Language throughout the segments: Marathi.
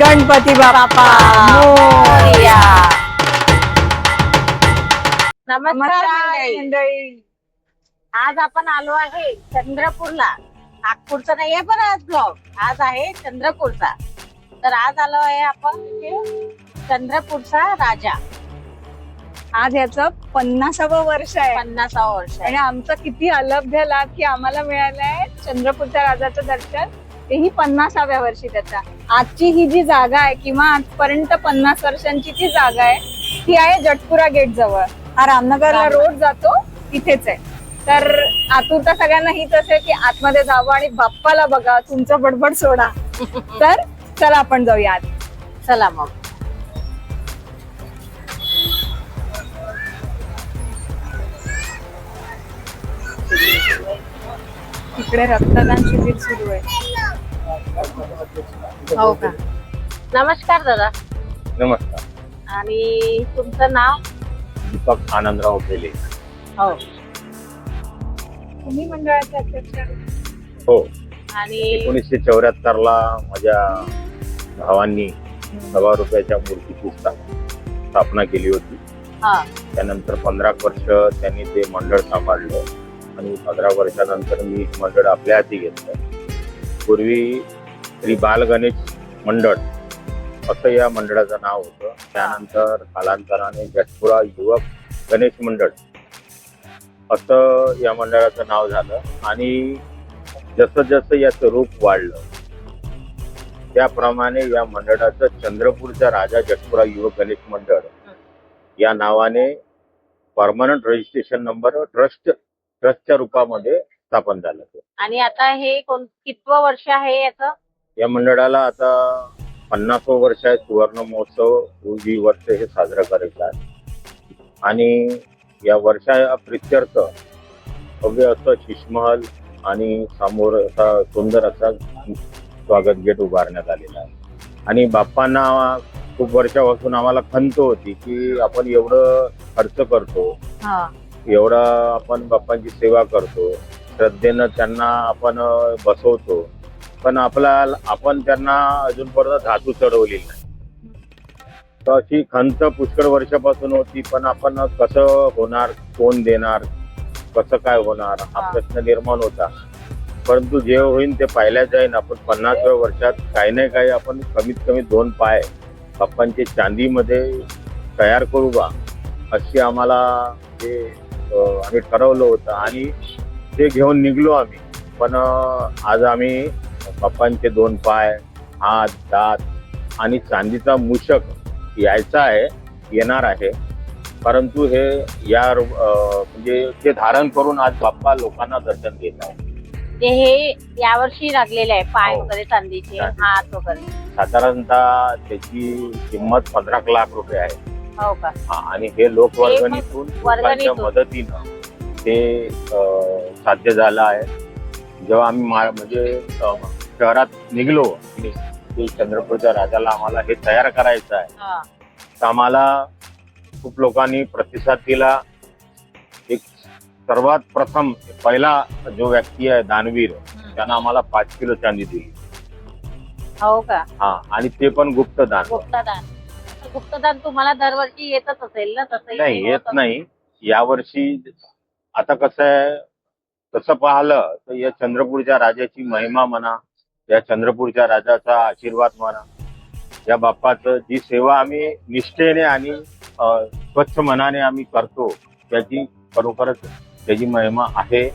गणपती बाप्पा. मोरया. नमस्कार मंडळी. आज आपण आलो आहे चंद्रपूरला. नागपूरचा नाहीये पण आज ब्लॉग आज आहे चंद्रपूरचा. तर आज आलो आहे आपण चंद्रपूरचा राजा. आज याचं पन्नासावं वर्ष आहे. पन्नासावं वर्ष आहे. आणि आमचा किती अलभ्य लाभ की आम्हाला मिळालाय चंद्रपूरच्या राजाचं दर्शन. तेही पन्नासाव्या वर्षी त्याचा. आजची ही जी जागा आहे किंवा आजपर्यंत पन्नास वर्षांची जी जागा आहे ती आहे जटपुरा गेट जवळ. हा रामनगरला रामनगर. रोड जातो तिथेच आहे. तर आतुरता सगळ्यांना हीच असेल की आतमध्ये जावं आणि बाप्पाला बघा तुमचं बडबड सोडा. तर चला आपण जाऊया आत चला मग. तिकडे रक्तदान शिबिर सुरू आहे. हो का? नमस्कार दादा. नमस्कार. आणि तुमचं नाव? दीपक आनंदराव पेले हो. तुम्ही मंडळाचे अध्यक्ष हो. आणि एकोणीसशे चौऱ्याहत्तर ला माझ्या भावांनी सव्वा रुपयाच्या मूर्तीची स्था- स्थापना केली होती. हा. त्यानंतर पंधरा वर्ष त्यांनी ते मंडळ सांभाळलं. आणि पंधरा वर्षानंतर मी मंडळ आपल्या हाती घेतलं. पूर्वी श्री बालगणेश मंडळ असं या मंडळाचं नाव होतं. त्यानंतर कालांतराने जटपुरा युवक गणेश मंडळ असं या मंडळाचं नाव झालं आणि जसं जसं याचं रूप वाढलं त्याप्रमाणे या मंडळाचं चंद्रपूरचा राजा जटपुरा युवक गणेश मंडळ या नावाने परमनंट रजिस्ट्रेशन नंबर ट्रस्ट ट्रस्टच्या रूपामध्ये स्थापन झालं आणि आता हे कोण कितवं वर्ष आहे याचं? या मंडळाला आता पन्नासवं वर्ष आहे सुवर्ण महोत्सव ही वर्ष हे साजरं करायचं आहे. आणि या वर्षा प्रित्यर्थ भव्य असं शिशमहल आणि समोर असा सुंदर असा स्वागत गेट उभारण्यात आलेला आहे. आणि बाप्पांना खूप वर्षापासून आम्हाला खंत होती की आपण एवढं खर्च करतो हा. एवढा आपण बाप्पांची सेवा करतो. श्रद्धेनं त्यांना आपण बसवतो. पण आपला आपण त्यांना अजूनपर्यंत धातू चढवलेली नाही. तर अशी खंत पुष्कळ वर्षापासून होती पण आपण कसं होणार कोण देणार कसं काय होणार हा. प्रश्न निर्माण होता. परंतु जे होईल ते पाहिल्या जाईन. आपण पन्नासव्या वर्षात काही ना काही आपण कमीत कमी दोन पाय बाप्पांचे चांदीमध्ये तयार करू बा अशी आम्हाला ते आम्ही ठरवलं होतं. आणि ते घेऊन निघलो आम्ही पण आज आम्ही बाप्पांचे दोन पाय हात दात आणि चांदीचा मूषक यायचा आहे येणार आहे परंतु हे या म्हणजे ते धारण करून आज बाप्पा लोकांना दर्शन देत आहे ते हे यावर्षी लागलेले आहे पाय हो. वगैरे चांदीचे चांदी. हात वगैरे साधारणतः त्याची किंमत पंधरा लाख रुपये आहे हो का आणि हे लोकवर्गणीतून. मदतीनं ते साध्य झालं आहे. जेव्हा आम्ही मा- म्हणजे शहरात निघलो की चंद्रपूरच्या राजाला आम्हाला हे तयार करायचं आहे. हा. तर आम्हाला खूप लोकांनी प्रतिसाद दिला. एक सर्वात प्रथम पहिला जो व्यक्ती आहे दानवीर. त्यानं आम्हाला पाच किलो चांदी दिली. हो का? हा आणि ते पण गुप्त दान गुप्तदान. गुप्तदान तुम्हाला दरवर्षी येतच असेल ना तसं नाही येत नाही. यावर्षी आता कसं आहे तसं पाहिलं तर या चंद्रपूरच्या राजाची महिमा म्हणा या चंद्रपूरच्या राजाचा आशीर्वाद म्हणा या बाप्पाचं जी सेवा आम्ही निष्ठेने आणि स्वच्छ मनाने आम्ही करतो त्याची खरोखरच त्याची महिमा आहे.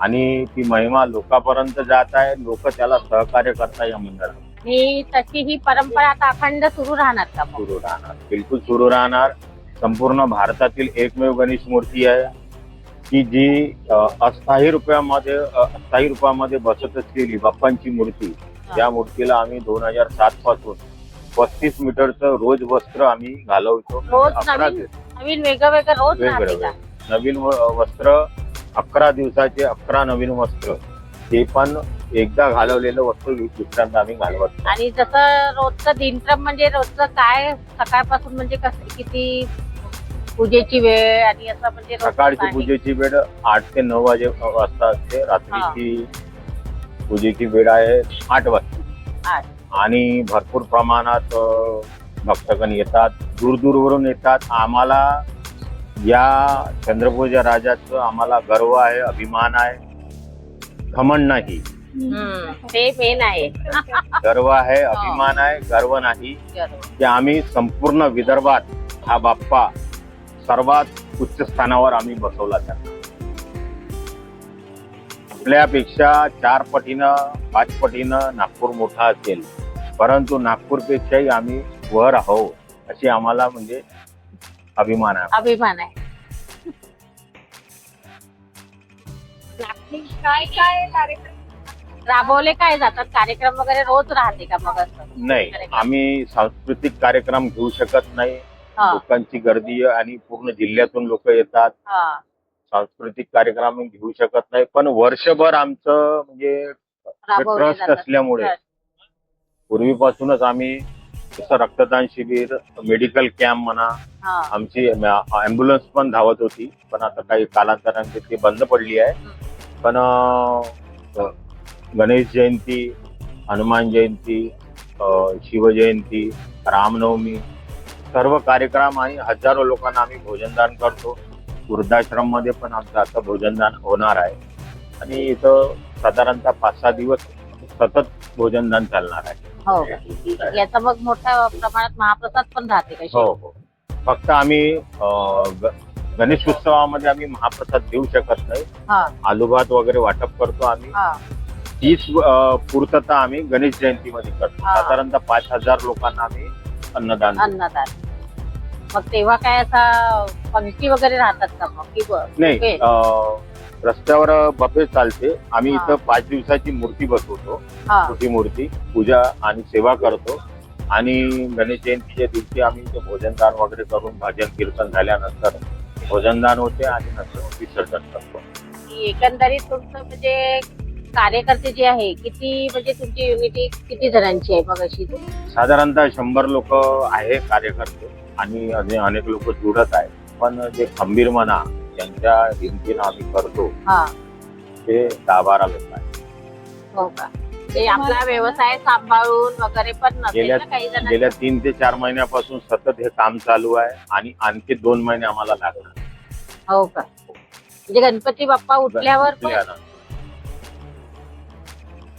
आणि ती महिमा लोकांपर्यंत जात आहे लोक त्याला सहकार्य करता या मंडळात. ही तशी ही परंपरा आता अखंड सुरू राहणार का? सुरू राहणार. बिलकुल सुरू राहणार. संपूर्ण भारतातील एकमेव गणेश मूर्ती आहे. की जी अस्थायी रुपयामध्ये अस्थायी रूपामध्ये बसत असलेली बाप्पांची मूर्ती या मूर्तीला आम्ही दोन हजार सात पासून पस्तीस मीटरचं रोज वस्त्र आम्ही घालवतो रोज अकरा नवीन? दिवस नवीन वेगळं वेगळं रोज वेगवेगळं राहते का? नवीन व- वस्त्र अकरा दिवसाचे अकरा नवीन वस्त्र ते पण एकदा घालवलेलं वस्त्र दुसऱ्यांदा आम्ही घालवत. आणि जसं रोजचं दिनक्रम म्हणजे रोजचं काय सकाळपासून म्हणजे कसं किती पूजेची वेळ आणि असं म्हणजे रोजचं सकाळची? पूजेची वेळ आठ ते नऊ वाजे वाजता असते. रात्रीची पूजेची वेळ आहे आठ वाजता. आठ. आणि भरपूर प्रमाणात अ, भक्तगण येतात. दूरदूरवरून येतात. आम्हाला या चंद्रपूरच्या राजाचं आम्हाला गर्व आहे अभिमान आहे. घमंड नाही. हम्म, ते मेन आहे. गर्व आहे अभिमान आहे गर्व नाही. की आम्ही संपूर्ण विदर्भात हा बाप्पा सर्वात उच्च स्थानावर आम्ही बसवला त्यांना आपल्यापेक्षा चार पटीनं पाच पटीनं नागपूर मोठा असेल. परंतु नागपूरपेक्षाही आम्ही वर आहोत अशी आम्हाला म्हणजे अभिमान आहे. अभिमान आहे. काय काय कार्यक्रम? राबवले काय जातात? कार्यक्रम वगैरे रोज राहते का मग असं? नाही आम्ही सांस्कृतिक कार्यक्रम घेऊ शकत नाही. लोकांची गर्दी आणि पूर्ण जिल्ह्यातून लोक येतात. सांस्कृतिक कार्यक्रम घेऊ शकत नाही. पण वर्षभर आमचं म्हणजे ट्रस्ट. असल्यामुळे. पूर्वीपासूनच आम्ही जसं रक्तदान शिबिर मेडिकल कॅम्प म्हणा आमची अँब्युलन्स पण धावत होती. पण आता काही कालांतराने ती बंद पडली आहे. पण गणेश जयंती हनुमान जयंती शिवजयंती रामनवमी सर्व कार्यक्रम आणि हजारो लोकांना आम्ही भोजनदान करतो. वृद्धाश्रममध्ये पण आमचं आता भोजनदान होणार आहे. आणि इथं साधारणतः पाच सहा दिवस सतत भोजनदान चालणार आहे. हो. याचा मग मोठ्या प्रमाणात महाप्रसाद पण राहते का हो हो. फक्त आम्ही अं, ग- गणेश उत्सवामध्ये आम्ही महाप्रसाद देऊ शकत नाही. हा. आलूभात वगैरे वाटप करतो आम्ही. हा. तीच अं, पूर्तता आम्ही गणेश जयंतीमध्ये करतो. हा. साधारणतः पाच हजार लोकांना आम्ही अन्नदान. अन्नदान. मग तेव्हा काय असा पंक्ती वगैरे राहतात का मग? की ब- नाही बुफे? अं, रस्त्यावर बफे चालते. आम्ही हा. इथं पाच दिवसाची मूर्ती बसवतो. हा. छोटी मूर्ती पूजा आणि सेवा करतो. आणि गणेश जयंतीच्या दिवशी आम्ही इथे भोजनदान वगैरे करून भजन कीर्तन झाल्यानंतर भोजनदान होते आणि नंतर विसर्जन करतो. की एकंदरीत तुमचं म्हणजे कार्यकर्ते जे आहे किती म्हणजे तुमची युनिटी किती जणांची आहे मग अशी? साधारणतः शंभर लोक आहे कार्यकर्ते आणि अने- अनेक लोक जुडत आहेत. पण जे खंबीर म्हणा ज्यांच्या हिमतीनं आम्ही करतो हा. ते दहा बारा लोक आहेत. हो का? ते आपला व्यवसाय सांभाळून वगैरे पण नसेल गेल्या काही तीन ते चार महिन्यापासून सतत हे काम चालू आहे आणि आणखी दोन महिने आम्हाला लागणार. हो का? म्हणजे गणपती बाप्पा उठल्यावर पण.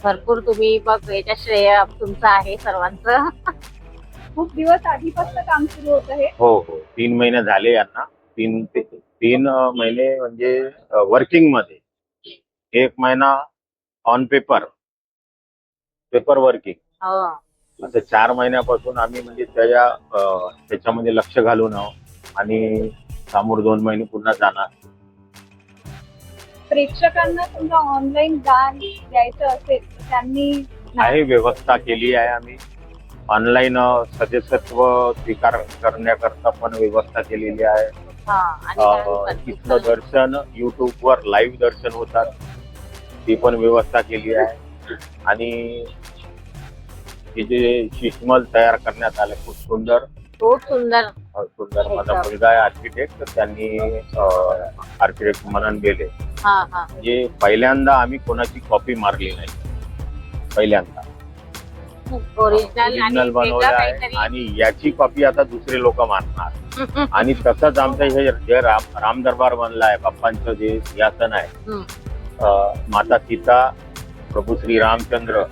भरपूर तुम्ही मग याच्या श्रेय तुमचं आहे सर्वांचं. खूप दिवस आधीपासून काम सुरू होतं हे. हो हो. तीन महिने झाले यांना. तीन ते तीन अं, महिने म्हणजे वर्किंगमध्ये. एक महिना ऑन पेपर पेपर वर्किंग हो. असं चार महिन्यापासून आम्ही म्हणजे त्याच्या अं, त्याच्यामध्ये लक्ष घालून आहोत. आणि समोर दोन महिने पुन्हा जाणार. प्रेक्षकांना समजा ऑनलाईन दान द्यायचं असेल तर त्यांनी आहे व्यवस्था केली आहे आम्ही. ऑनलाईन सदस्यत्व स्वीकार करण्याकरता पण व्यवस्था केलेली आहे. हा आणि अं, काय तिथलं पण- दर्शन युट्यूब वर लाईव्ह दर्शन होतात. ती पण व्यवस्था केली आहे. आणि हे जे शिशमल तयार करण्यात आलं खूप सुंदर. खूप सुंदर. अं, सुंदर. माझा. मुलगा आहे आर्किटेक्ट त्यांनी आर्किटेक्ट मनन गेले. हा हा. म्हणजे पहिल्यांदा आम्ही कोणाची कॉपी मारली नाही. पहिल्यांदा. ओरिजिनल आणि ओरिजिनल वेगळं बनवलं आहे काहीतरी. आणि याची कॉपी आता दुसरे लोक मारणार. आणि तसंच आमचं हे जे राम राम दरबार बनला आहे बाप्पांचं जे सिंहासन आहे हम्म. अं, माता सीता प्रभू श्री रामचंद्र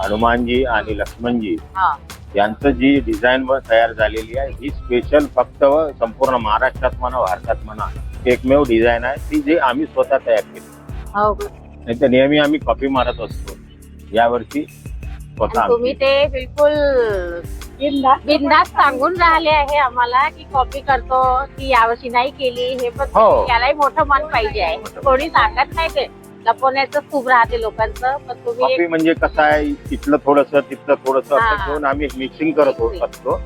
हनुमानजी आणि लक्ष्मणजी हा. यांचं जी डिझाईन तयार झालेली आहे ही स्पेशल फक्त संपूर्ण महाराष्ट्रात म्हणा भारतात म्हणा एकमेव डिझाईन आहे ती जे आम्ही स्वतः तयार केली हो का? नाही तर नेहमी आम्ही कॉपी मारत असतो यावर्षी स्वतः आणि तुम्ही आमची ते बिलकुल बिंदास सांगून राहिले आहे आम्हाला की कॉपी करतो की यावर्षी नाही केली हे पण हो. यालाही मोठं मन पाहिजे आहे कोणी सांगत नाही ते लपवण्याचं खूप राहते लोकांचं पण तुम्ही कॉपी एक- म्हणजे कसं आहे तिथलं थोडस तिथलं थोडस हा. असं घेऊन आम्ही मिक्सिंग करत Mixing. असतो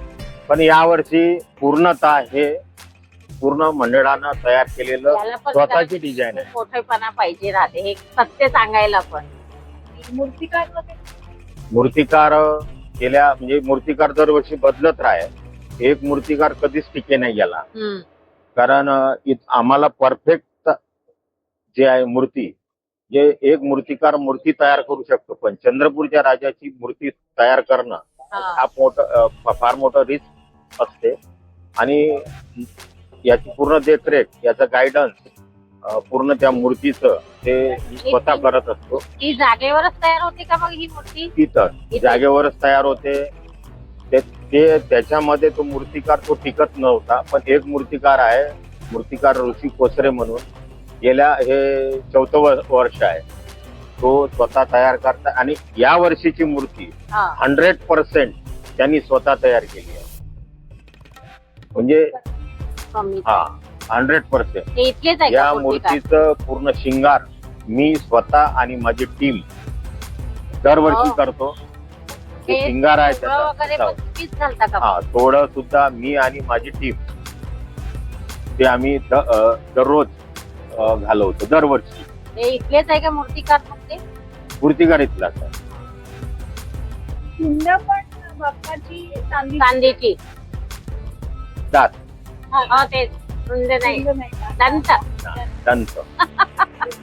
पण यावर्षी पूर्णतः हे पूर्ण मंडळानं तयार केलेलं स्वतःची डिझाईन आहे. मोठेपणा पाहिजे राहते. हे सत्य सांगायला पण. मूर्तिकार मूर्तिकार गेल्या म्हणजे मूर्तिकार दरवर्षी बदलत राहे एक मूर्तिकार कधीच टिके नाही गेला. कारण आम्हाला परफेक्ट जे आहे मूर्ती जे एक मूर्तिकार मूर्ती तयार करू शकतो. पण चंद्रपूरच्या राजाची मूर्ती तयार करणं हा. मोठं फार मोठं रिस्क असते. आणि याची पूर्ण देखरेख याचं गायडन्स पूर्ण त्या मूर्तीचं ते स्वतः करत असतो. ती जागेवरच तयार होते का मग ही मूर्ती? तिथं? जागेवरच तयार होते. ते त्याच्यामध्ये तो मूर्तिकार तो टिकत नव्हता पण एक मूर्तिकार आहे मूर्तिकार ऋषी कोसरे म्हणून. गेल्या हे चौथं वर- वर्ष आहे. तो स्वतः तयार करता आणि या वर्षीची मूर्ती हा. हंड्रेड पर्सेंट त्यांनी स्वतः तयार केली आहे. म्हणजे कमी. हा हंड्रेड पर्सेंट इथलेच आहे या का मूर्तिकार? मूर्तीचं पूर्ण शिंगार मी स्वतः आणि माझी टीम दरवर्षी हो. करतो. ते हे शिंगार आहे फुलं वगैरे त्याचा पण तुम्हीच घालता का? हा थोडं सुद्धा मी आणि माझी टीम ते आम्ही द- अ, दररोज अ, घालवतो दरवर्षी. हे इथलेच आहे का मूर्तिकार मूर्तिकार आहे. हिंद पण बाप्पाची चांदी चांदीची. दात. हो तेच. रुंद नाही? दंत. दंत.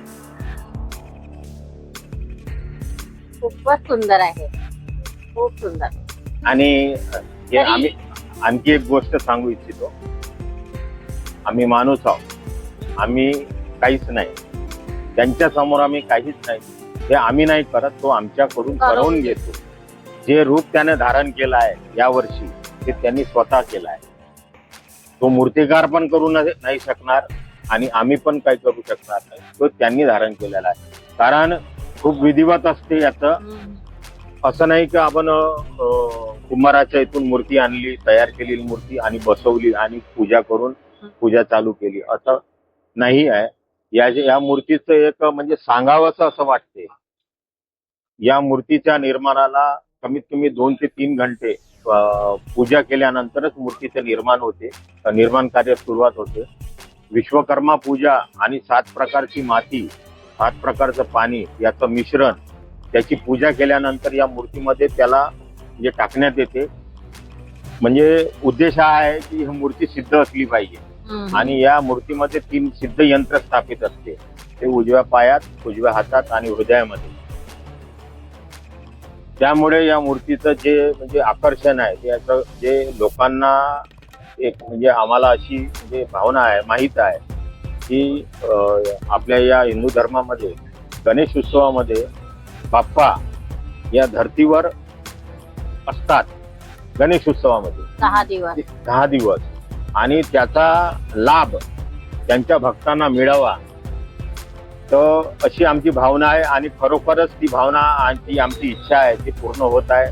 खूपच सुंदर आहे. खूप सुंदर. आणि हे आम्ही आणखी एक गोष्ट सांगू इच्छितो. आम्ही माणूस आहोत. आम्ही काहीच नाही. त्यांच्यासमोर आम्ही काहीच नाही. हे आम्ही नाही करत तो आमच्याकडून करवून करवून घेतो. जे रूप त्याने धारण केलं आहे या वर्षी ते त्यांनी स्वतः केलं आहे. तो मूर्तिकार पण करू नाही शकणार आणि आम्ही पण काही करू शकणार नाही. तो त्यांनी धारण केलेला आहे. कारण खूप विधिवत असते याचं. असं नाही की आपण कुंभाराच्या इथून मूर्ती आणली तयार केलेली मूर्ती आणि बसवली आणि पूजा करून पूजा चालू केली. असं नाही आहे. या या मूर्तीचं एक म्हणजे सांगावंसं असं वाटते. या मूर्तीच्या निर्माणाला कमीत कमी दोन ते तीन घंटे पूजा केल्यानंतरच मूर्तीचं निर्माण होते. निर्माण कार्य सुरुवात होते. विश्वकर्मा पूजा आणि सात प्रकारची माती सात प्रकारचं पाणी याचं मिश्रण त्याची पूजा केल्यानंतर या मूर्तीमध्ये त्याला म्हणजे टाकण्यात येते म्हणजे उद्देश हा आहे की ही मूर्ती सिद्ध असली पाहिजे. आणि या मूर्तीमध्ये तीन सिद्ध यंत्र स्थापित असते. ते उजव्या पायात उजव्या हातात आणि हृदयामध्ये. त्यामुळे या मूर्तीचं जे म्हणजे आकर्षण आहे ते असं जे लोकांना एक म्हणजे आम्हाला अशी म्हणजे भावना आहे माहीत आहे की आपल्या या हिंदू धर्मामध्ये गणेश उत्सवामध्ये बाप्पा या धर्तीवर असतात गणेश उत्सवामध्ये. दहा दिवस. दहा दिवस. आणि त्याचा लाभ त्यांच्या भक्तांना मिळावा तर अशी आमची भावना आहे आणि खरोखरच ती भावना आणि आमची इच्छा आहे ती पूर्ण होत आहे.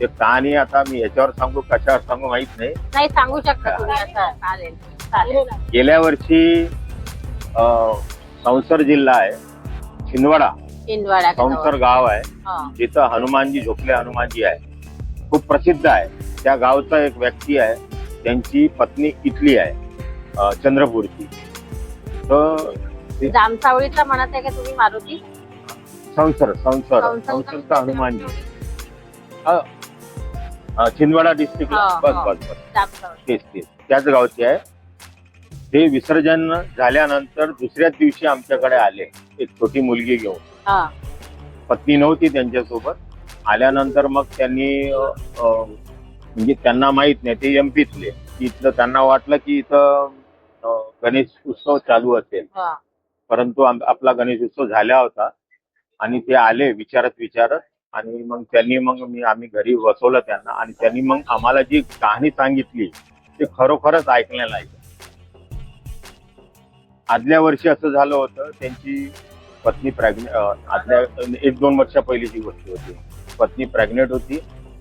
ते कहाणी आता मी याच्यावर सांगू कशावर सांगू माहीत नाही. नाही सांगू शकता तुम्ही. असं चालेल चालेल. गेल्या वर्षी अं, संसर जिल्हा आहे छिंदवाडा. संसर गाव आहे. हा. जिथं हनुमानजी झोपले हनुमानजी आहे. खूप प्रसिद्ध आहे. त्या गावचा एक व्यक्ती आहे त्यांची पत्नी इथली आहे अं, चंद्रपूरची. तर जामसावळीचा म्हणत आहे का तुम्ही मारुती? संसर संसर. संसरचा हनुमानजी अं, छिंदवाडा डिस्ट्रिक्ट बस. बस बस. तेच तेच. त्याच गावची आहे. ते विसर्जन झाल्यानंतर दुसऱ्याच दिवशी आमच्याकडे आले. एक छोटी मुलगी घेऊन. हा. पत्नी नव्हती त्यांच्यासोबत. आल्यानंतर मग त्यांनी म्हणजे त्यांना माहीत नाही ते एमपीतले इथलं त्यांना वाटलं की इथं गणेश उत्सव चालू असेल. परंतु आपला गणेश उत्सव झाला होता. आणि ते आले विचारत विचारत. आणि मग त्यांनी मग मी आम्ही घरी बसवलं त्यांना. आणि त्यांनी मग आम्हाला जी कहाणी सांगितली ते खरोखरच ऐकण्याला आहे. आदल्या वर्षी असं झालं होतं त्यांची पत्नी प्रेग्नेंट आदल्या एक दोन वर्षा पहिलीची गोष्ट होती. पत्नी प्रेग्नेंट होती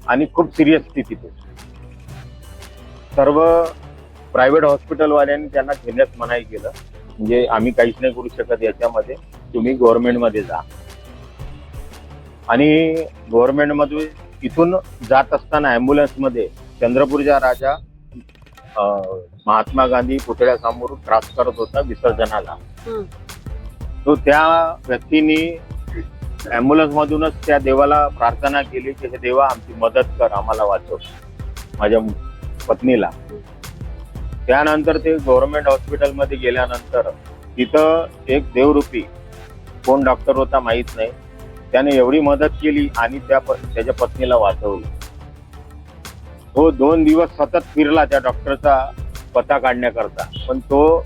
आणि खूप सिरियस स्थितीत होती. सर्व प्रायव्हेट हॉस्पिटलवाल्यांनी त्यांना घेण्यास मनाई केलं. म्हणजे आम्ही काहीच नाही करू शकत याच्यामध्ये. तुम्ही गव्हर्नमेंटमध्ये जा. आणि गव्हर्नमेंटमध्ये इथून जात असताना ॲम्ब्युलन्समध्ये चंद्रपूरचा राजा महात्मा गांधी पुतळ्यासमोर क्रॉस करत होता विसर्जनाला. तो त्या व्यक्तीने ॲम्ब्युलन्स मधूनच त्या देवाला प्रार्थना केली की हे देवा आमची मदत कर आम्हाला वाचव. माझ्या पत्नीला. त्यानंतर ते गव्हर्नमेंट हॉस्पिटलमध्ये गेल्यानंतर तिथं एक देवरूपी कोण डॉक्टर होता माहीत नाही त्याने एवढी मदत केली आणि त्या त्याच्या पत्नीला वाचवलं. तो दोन दिवस सतत फिरला त्या डॉक्टरचा पत्ता काढण्याकरता. पण तो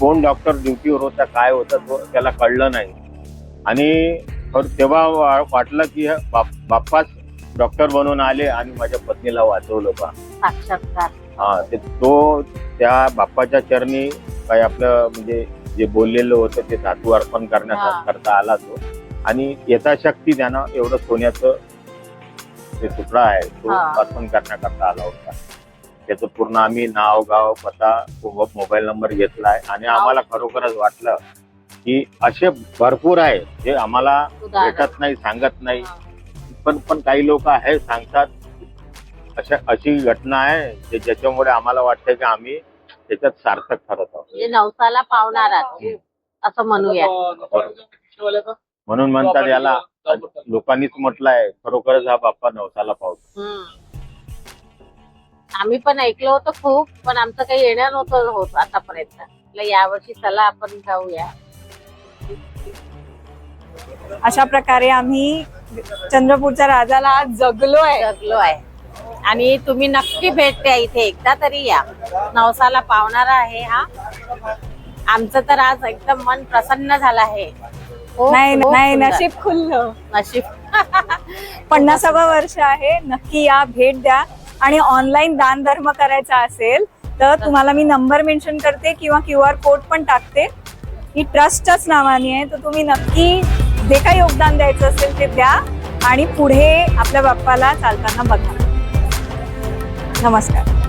कोण डॉक्टर ड्युटीवर होता काय होता तो त्याला कळलं नाही. आणि तेव्हा वाटलं की बाप- बाप्पाच डॉक्टर बनून आले आणि माझ्या पत्नीला वाचवलं का साक्षात्कार. हा ते तो त्या बाप्पाच्या चरणी काही आपलं म्हणजे जे बोललेलं होतं ते धातू अर्पण हा. करण्याकरता आला तो आणि यथाशक्ती त्यानं एवढं सोन्याचं ते तुकडा आहे तो. अर्पण करण्याकरता आला होता त्याचं पूर्ण आम्ही नाव गाव पत्ता मोबाईल नंबर घेतलाय आणि आम्हाला खरोखरच वाटलं की असे भरपूर आहे जे आम्हाला भेटत नाही सांगत नाही. पण पण काही लोक आहे सांगतात अशा अशी घटना आहे जे ज्याच्यामुळे आम्हाला वाटतं की आम्ही त्याच्यात सार्थक ठरत आहोत. म्हणजे नवसाला पावणारा असं म्हणूया. म्हणून म्हणतात याला लोकांनीच म्हटलंय खरोखरच हा बाप्पा नवसाला पावतो. आम्ही पण ऐकलं होतं खूप पण आमचं काही येणं नव्हतं होत आतापर्यंत. यावर्षी चला आपण जाऊया. अशा प्रकारे आम्ही चंद्रपूरच्या राजाला आज जगलोय. जगलो आहे आणि तुम्ही नक्की भेट द्या इथे एकदा तरी या. नवसाला पावणारा आहे हा. आमचं तर आज एकदम मन प्रसन्न झालं आहे. नाही. नशीब खुललं नशीब. पन्नासावं वर्ष आहे. नक्की या भेट द्या. आणि ऑनलाईन दान धर्म करायचा असेल तर तुम्हाला मी नंबर मेन्शन करते किंवा क्यू आर कोड पण टाकते. ही ट्रस्टच्याच नावाने आहे. तर तुम्ही नक्की जे काही योगदान द्यायचं असेल ते द्या. आणि पुढे आपल्या बाप्पाला चालताना बघा. नमस्कार.